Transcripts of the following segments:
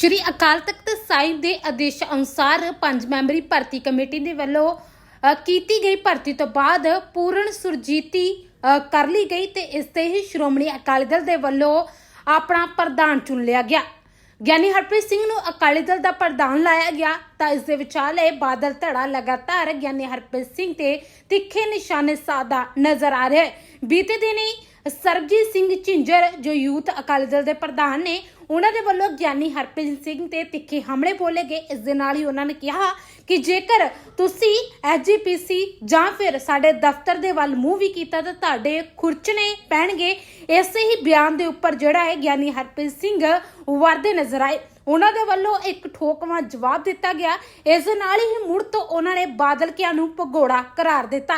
ਸ਼੍ਰੀ ਅਕਾਲ ਤਖਤ ਸਾਹਿਬ ਦੇ ਆਦੇਸ਼ ਅਨੁਸਾਰ ਪੰਜ ਮੈਂਬਰੀ ਭਰਤੀ ਕਮੇਟੀ ਦੇ ਵੱਲੋਂ ਅ, ਕੀਤੀ ਗਈ ਭਰਤੀ ਤੋਂ ਬਾਅਦ ਪੂਰਨ ਸੁਰਜੀਤੀ ਅ, ਕਰ ਲਈ ਗਈ ਤੇ ਇਸ ਤੇ ਹੀ ਸ਼੍ਰੋਮਣੀ ਅਕਾਲੀ ਦਲ ਦੇ ਵੱਲੋਂ ਆਪਣਾ ਪ੍ਰਧਾਨ ਚੁਣ ਲਿਆ ਗਿਆ। ਗਿਆਨੀ ਹਰਪ੍ਰੀਤ ਸਿੰਘ ਨੂੰ ਅਕਾਲੀ ਦਲ ਦਾ ਪ੍ਰਧਾਨ ਲਾਇਆ ਗਿਆ ਤਾਂ ਇਸ ਦੇ ਵਿਚਾਲੇ ਬਾਦਲ ਧੜਾ ਲਗਾਤਾਰ ਗਿਆਨੀ ਹਰਪ੍ਰੀਤ ਸਿੰਘ ਤੇ ਤਿੱਖੇ ਨਿਸ਼ਾਨੇ ਸਾਧਾ ਨਜ਼ਰ ਆ ਰਿਹਾ ਹੈ। ਬੀਤੇ ਦਿਨੀ ਸਰਬਜੀਤ ਸਿੰਘ ਝਿੰਜਰ, ਜੋ ਯੂਥ ਅਕਾਲੀ ਦਲ ਦੇ ਪ੍ਰਧਾਨ ਨੇ, ਉਹਨਾਂ ਦੇ ਵੱਲੋਂ ਗਿਆਨੀ ਹਰਪ੍ਰੀਤ ਸਿੰਘ ਤੇ ਤਿੱਖੇ ਹਮਲੇ ਬੋਲੇ ਗਏ। ਇਸ ਦੇ ਨਾਲ ਹੀ ਉਹਨਾਂ ਨੇ ਕਿਹਾ ਕਿ ਜੇਕਰ ਤੁਸੀਂ ਐਸਜੀਪੀਸੀ ਜਾਂ ਫਿਰ ਸਾਡੇ ਦਫ਼ਤਰ ਦੇ ਵੱਲ ਮੂੰਹ ਵੀ ਕੀਤਾ, ਤਾਂ ਤੁਹਾਡੇ ਖੁਰਚਣੇ ਪੈਣਗੇ। ਇਸੇ ਹੀ ਬਿਆਨ ਦੇ ਉੱਪਰ ਜਿਹੜਾ ਹੈ ਗਿਆਨੀ ਹਰਪ੍ਰੀਤ ਸਿੰਘ ਵਰਦੇ ਨਜ਼ਰ ਆਏ। ਉਹਨਾਂ ਦੇ ਵੱਲੋਂ ਇੱਕ ਠੋਕਵਾਂ ਜਵਾਬ ਦਿੱਤਾ ਗਿਆ। ਇਸ ਦੇ ਨਾਲ ਹੀ ਮੁੜ ਤੋਂ ਉਹਨਾਂ ਨੇ ਬਾਦਲ ਕਿਆਂ ਨੂੰ ਭਗੋੜਾ ਕਰਾਰ ਦਿੱਤਾ।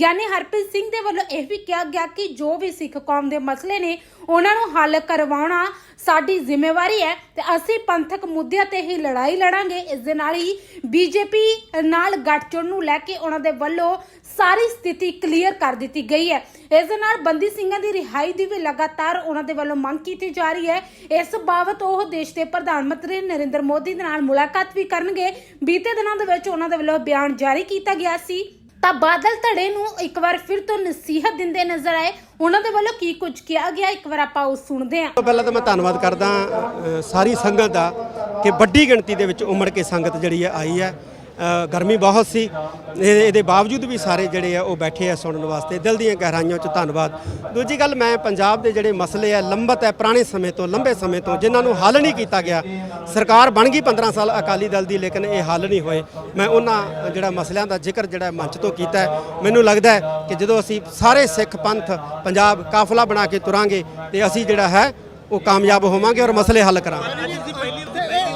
ਗਿਆਨੀ ਹਰਪ੍ਰੀਤ ਸਿੰਘ ਦੇ ਵੱਲੋਂ ਇਹ ਵੀ ਕਿਹਾ ਗਿਆ ਕਿ ਜੋ ਵੀ ਸਿੱਖ ਕੌਮ ਦੇ ਮਸਲੇ ਨੇ, ਉਹਨਾਂ ਨੂੰ ਹੱਲ ਕਰਵਾਉਣਾ ਸਾਡੀ ਜ਼ਿੰਮੇਵਾਰੀ ਹੈ ਤੇ ਅਸੀਂ ਪੰਥਕ ਮੁੱਦਿਆਂ ਤੇ ਹੀ ਲੜਾਈ ਲੜਾਂਗੇ। ਇਸ ਦੇ ਨਾਲ ਹੀ ਬੀਜੇਪੀ ਨਾਲ ਗੱਠਜੋੜ ਨੂੰ ਲੈ ਕੇ ਉਹਨਾਂ ਦੇ ਵੱਲੋਂ ਸਾਰੀ ਸਥਿਤੀ ਕਲੀਅਰ ਕਰ ਦਿੱਤੀ ਗਈ ਹੈ। ਇਸ ਦੇ ਨਾਲ ਬੰਦੀ ਸਿੰਘਾਂ ਦੀ ਰਿਹਾਈ ਦੀ ਵੀ ਲਗਾਤਾਰ ਉਹਨਾਂ ਦੇ ਵੱਲੋਂ ਮੰਗ ਕੀਤੀ ਜਾ ਰਹੀ ਹੈ। ਇਸ ਬਾਬਤ ਉਹ ਦੇਸ਼ ਦੇ ਪ੍ਰਧਾਨ ਮੰਤਰੀ ਨਰਿੰਦਰ ਮੋਦੀ ਦੇ ਨਾਲ ਮੁਲਾਕਾਤ ਵੀ ਕਰਨਗੇ। ਬੀਤੇ ਦਿਨਾਂ ਦੇ ਵਿੱਚ ਉਹਨਾਂ ਦੇ ਵੱਲੋਂ ਬਿਆਨ ਜਾਰੀ ਕੀਤਾ ਗਿਆ ਸੀ। ਤਾਂ ਬਾਦਲ ਧੜੇ ਨੂੰ ਇੱਕ ਵਾਰ ਫਿਰ ਤੋਂ ਨਸੀਹਤ ਦਿੰਦੇ ਨਜ਼ਰ ਆਏ। ਉਹਨਾਂ ਦੇ ਵੱਲੋਂ ਕੀ ਕੁਝ ਕਿਹਾ ਗਿਆ ਇੱਕ ਵਾਰ ਆਪਾਂ ਉਹ ਸੁਣਦੇ ਹਾਂ। ਪਹਿਲਾਂ ਤਾਂ ਮੈਂ ਧੰਨਵਾਦ ਕਰਦਾ ਅ, ਸਾਰੀ ਸੰਗਤ ਦਾ ਕਿ ਵੱਡੀ ਗਿਣਤੀ ਦੇ ਵਿੱਚ ਉਮੜ ਕੇ ਸੰਗਤ ਜਿਹੜੀ ਹੈ ਆਈ ਹੈ। ਗਰਮੀ ਬਹੁਤ ਸੀ। ਇਹ- ਇਹਦੇ ਬਾਵਜੂਦ ਵੀ ਸਾਰੇ ਜਿਹੜੇ ਆ, ਉਹ ਬੈਠੇ ਆ ਸੁਣਨ ਵਾਸਤੇ। ਦਿਲ ਦੀਆਂ ਗਹਿਰਾਈਆਂ 'ਚ ਧੰਨਵਾਦ। ਦੂਜੀ ਗੱਲ, ਮੈਂ ਪੰਜਾਬ ਦੇ ਜਿਹੜੇ ਮਸਲੇ ਆ, ਲੰਬਤ ਹੈ, ਪੁਰਾਣੇ ਸਮੇਂ ਤੋਂ, ਲੰਬੇ ਸਮੇਂ ਤੋਂ, ਜਿਨ੍ਹਾਂ ਨੂੰ ਹੱਲ ਨਹੀਂ ਕੀਤਾ ਗਿਆ, ਸਰਕਾਰ ਬਣ ਗਈ 15 ਸਾਲ ਅਕਾਲੀ ਦਲ ਦੀ, ਲੇਕਿਨ ਇਹ ਹੱਲ ਨਹੀਂ ਹੋਏ। ਮੈਂ ਉਹਨਾਂ ਜਿਹੜਾ ਮਸਲਿਆਂ ਦਾ ਜ਼ਿਕਰ ਜਿਹੜਾ ਮੰਚ ਤੋਂ ਕੀਤਾ ਮੈਨੂੰ ਲੱਗਦਾ ਕਿ ਜਦੋਂ ਅਸੀਂ ਸਾਰੇ ਸਿੱਖ ਪੰਥ ਪੰਜਾਬ ਕਾਫਲਾ ਬਣਾ ਕੇ ਤੁਰਾਂਗੇ ਤੇ ਅਸੀਂ ਜਿਹੜਾ ਹੈ, ਉਹ ਕਾਮਯਾਬ ਹੋਵਾਂਗੇ ਔਰ ਮਸਲੇ ਹੱਲ ਕਰਾਂਗੇ।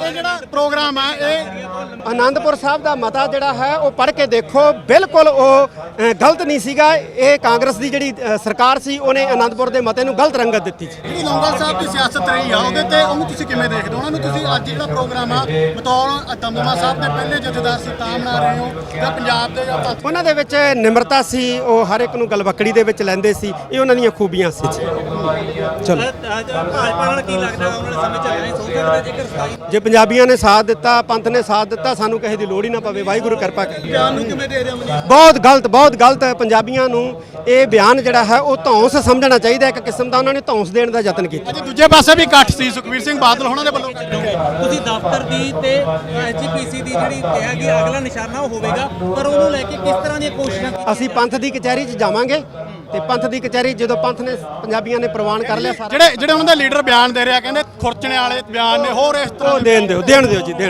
ਇਹ ਜਿਹੜਾ ਪ੍ਰੋਗਰਾਮ ਆ ਇਹ ਆਨੰਦਪੁਰ ਸਾਹਿਬ ਦਾ ਮਤਾ ਜਿਹੜਾ ਹੈ ਉਹ ਪੜ੍ਹ ਕੇ ਦੇਖੋ। ਬਿਲਕੁਲ ਉਹ ਗਲਤ ਨਹੀਂ ਸੀਗਾ। ਇਹ ਕਾਂਗਰਸ ਦੀ ਜਿਹੜੀ ਸਰਕਾਰ ਸੀ ਉਹਨੇ ਆਨੰਦਪੁਰ ਦੇ ਮਤੇ ਨੂੰ ਗਲਤ ਰੰਗਤ ਦਿੱਤੀ ਸੀ। ਜਿਹੜੀ ਲੌਂਗਲ ਸਾਹਿਬ ਦੀ ਸਿਆਸਤ ਰਹੀ ਆ ਉਹਦੇ ਤੇ ਉਹਨੂੰ ਤੁਸੀਂ ਕਿਵੇਂ ਦੇਖਦੇ ਹੋ? ਉਹਨਾਂ ਨੂੰ ਤੁਸੀਂ ਅੱਜ ਜਿਹੜਾ ਪ੍ਰੋਗਰਾਮ ਆ ਬਤੌਰ ਦਮਦਮਾ ਸਾਹਿਬ ਦੇ ਪਹਿਲੇ ਜਥੇਦਾਰ ਸੀ ਤਾਂ ਮਨਾ ਰਹੇ ਹੋ ਜਾਂ ਪੰਜਾਬ ਦੇ ਜਾਂ ਉਹਨਾਂ ਦੇ ਵਿੱਚ ਨਿਮਰਤਾ ਸੀ ਉਹ ਹਰ ਇੱਕ ਨੂੰ ਗਲਵਕੜੀ ਦੇ ਵਿੱਚ ਲੈਂਦੇ ਸੀ ਇਹ ਉਹਨਾਂ ਦੀਆਂ ਖੂਬੀਆਂ ਸੀ। ਚਲੋ ਭਾਜਪਾ ਨਾਲ ਕੀ ਲੱਗਦਾ ਆਉਣ ਵਾਲੇ ਸਮੇਂ ਚ ਐਂ ਸੋਚਦੇ ਜੇਕਰ ਸਥਾਈ ਜੇ ਪੰਜਾਬੀਆਂ ਨੇ ਸਾਥ ਦਿੱਤਾ ਪੰਥ ਨੇ ਸਾਥ ਦਿੱਤਾ ਸਾਨੂੰ ਕਿਸੇ ਦੀ ਲੋੜ ਹੀ ਨਾ ਪਵੇ। ਵਾਹਿਗੁਰੂ ਕਿਰਪਾ ਕਰੇ ਬਿਆਨ ਨੂੰ ਕਿਵੇਂ ਦੇ ਰਹੇ ਹੋ ਮਨੀਸ਼? ਬਹੁਤ ਗਲਤ ਬਹੁਤ ਗਲਤ ਹੈ ਪੰਜਾਬੀਆਂ ਨੂੰ। ਇਹ ਬਿਆਨ ਜਿਹੜਾ ਹੈ ਉਹ ਧੌਂਸ ਸਮਝਣਾ ਚਾਹੀਦਾ ਇੱਕ ਕਿਸਮ ਦਾ ਉਹਨਾਂ ਨੇ ਧੌਂਸ ਦੇਣ ਦਾ ਯਤਨ ਕੀਤਾ। ਅੱਜ ਦੂਜੇ ਪਾਸੇ ਵੀ ਇਕੱਠ ਸੀ ਸੁਖਵੀਰ ਸਿੰਘ ਬਾਦਲ ਹੋਣਾ ਦੇ ਵੱਲੋਂ। ਤੁਸੀਂ ਦਫ਼ਤਰ ਦੀ ਤੇ ਐਚਪੀਸੀ ਦੀ ਜਿਹੜੀ ਕਿਹਾ ਕਿ ਅਗਲਾ ਨਿਸ਼ਾਨਾ ਉਹ ਹੋਵੇਗਾ ਪਰ ਉਹਨੂੰ ਲੈ ਕੇ ਕਿਸ ਤਰ੍ਹਾਂ ਦੀਆਂ ਕੋਸ਼ਿਸ਼ਾਂ ਅਸੀਂ ਪੰਥ ਦੀ ਕਚਹਿਰੀ 'ਚ ਜਾਵਾਂਗੇ। ਤੇ ਪੰਥ ਦੀ ਕਚਹਿਰੀ ਜਦੋਂ ਪੰਥ ਨੇ ਪੰਜਾਬੀਆਂ ਨੇ ਪ੍ਰਵਾਨ ਕਰ ਲਿਆ ਸਾਰਾ ਜਿਹੜੇ ਜਿਹੜੇ ਉਹਨਾਂ ਦੇ ਲੀਡਰ ਬਿਆਨ ਦੇ ਰਿਹਾ ਕਹਿੰਦੇ ਖੁਰਚਣੇ ਵਾਲੇ ਬਿਆਨ ਨੇ ਹੋਰ ਇਸ ਤਰ੍ਹਾਂ ਦੇਣ ਦਿਓ ਦੇਣ ਦਿਓ ਜੀ ਦੇਣ